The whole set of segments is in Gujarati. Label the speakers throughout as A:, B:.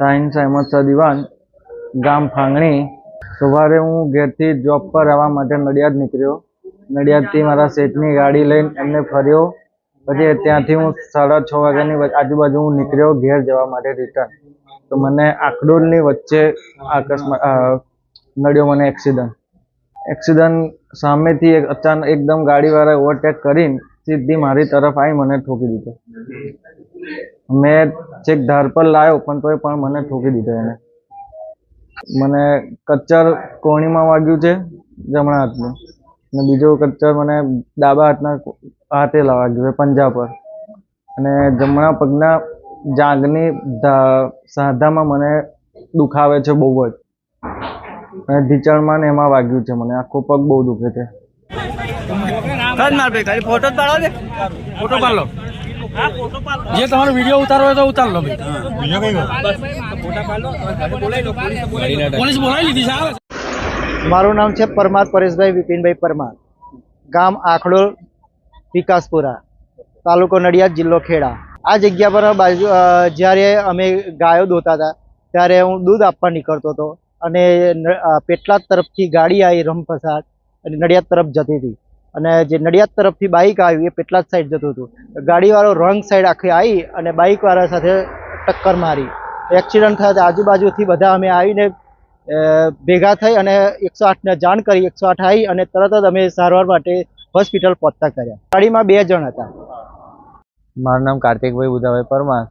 A: ટાઈમ્સ અહેમદ દિવાન ગામ ફાંગણી. સવારે હું ઘેરથી જોબ પર આવવા માટે નડિયાદ નીકળ્યો. નડિયાદથી મારા શેઠની ગાડી લઈને એમને ફર્યો. પછી ત્યાંથી હું સાડા છ વાગ્યાની આજુબાજુ હું નીકળ્યો ઘેર જવા માટે રિટર્ન તો મને આખડોલની વચ્ચે અકસ્માત નડ્યો મને એક્સિડન્ટ એક્સિડન્ટ સામેથી એક અચાનક એકદમ ગાડીવાળા ઓવરટેક કરીને સીધી મારી તરફ આવી મને ઠોકી દીધો. મેં ચેક ધાર પર લાવ્યો પણ તોય પણ મને ઠોકી દીધો એને. મને કચ્ચર કોણીમાં વાગ્યું છે, જમણા હાથનું. અને બીજો કચ્ચર મને ડાબા હાથના હાથે વાગ્યું છે, પંજા પર. અને જમણા પગના જાંઘની સાંધામાં મને દુખાવે છે બહુ જ. અને ઢીચણમાં ને એમાં વાગ્યું છે મને. આખો પગ બહુ દુખે છે.
B: ફોટો પાડો ફોટો પાડ જે તમારો વીડિયો ઉતારવો હોય તો ઉતાર લો પોલીસ બોલાવી લીધી છે
C: મારું નામ છે પરમાર પરેશભાઈ વિપિનભાઈ પરમાર. ગામ આખડોલ વિકાસપુરા તાલુકો નડિયાદ જિલ્લો ખેડા. આ જગ્યા પર બાજુ જ્યારે અમે ગાયો દોતા હતા ત્યારે હું દૂધ આપવા નીકળતો હતો અને પેટલાદ તરફથી ગાડી આવી રમફસાટ અને નડિયાદ તરફ જતી હતી. અને જે નડિયાદ તરફથી બાઇક આવી એ પેટલાદ સાઈડ જતું હતું. ગાડીવાળો રોંગ સાઈડ આખી આવી અને બાઇકવાળા સાથે ટક્કર મારી. એક્સિડન્ટ થયા આજુબાજુથી બધા અમે આવીને ભેગા થઈ અને એકસો આઠને જાણ કરી, એકસો આઠ આવી અને તરત જ અમે સારવાર માટે હોસ્પિટલ પહોંચતા કર્યા. ગાડીમાં બે જણ હતા.
A: મારું નામ કાર્તિકભાઈ બુધાભાઈ પરમાર.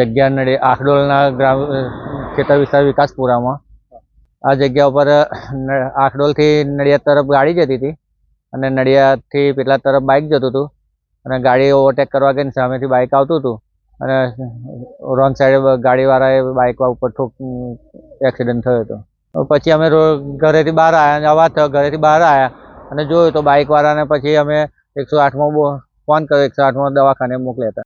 A: જગ્યા નડે આખડોલના ગ્રામ ખેતર વિસ્તાર વિકાસપુરામાં. આ જગ્યા ઉપર આખડોલથી નડિયાદ તરફ ગાડી જતી હતી. અને નડિયાદથી પેલા તરફ બાઇક જતું હતું. અને ગાડી ઓવરટેક કરવા ગઈને સામેથી બાઇક આવતું હતું. અને રોંગ સાઈડ ગાડીવાળાએ બાઇક ઉપર ઠોક એક્સિડન્ટ થયો હતો. પછી અમે ઘરેથી બહાર આવ્યા અને અવાજ થયો, ઘરેથી બહાર આવ્યા અને જોયું તો બાઇકવાળાને પછી અમે એકસો આઠમાં ફોન કર્યો, એકસો આઠમાં દવાખાને મોકલ્યા હતા.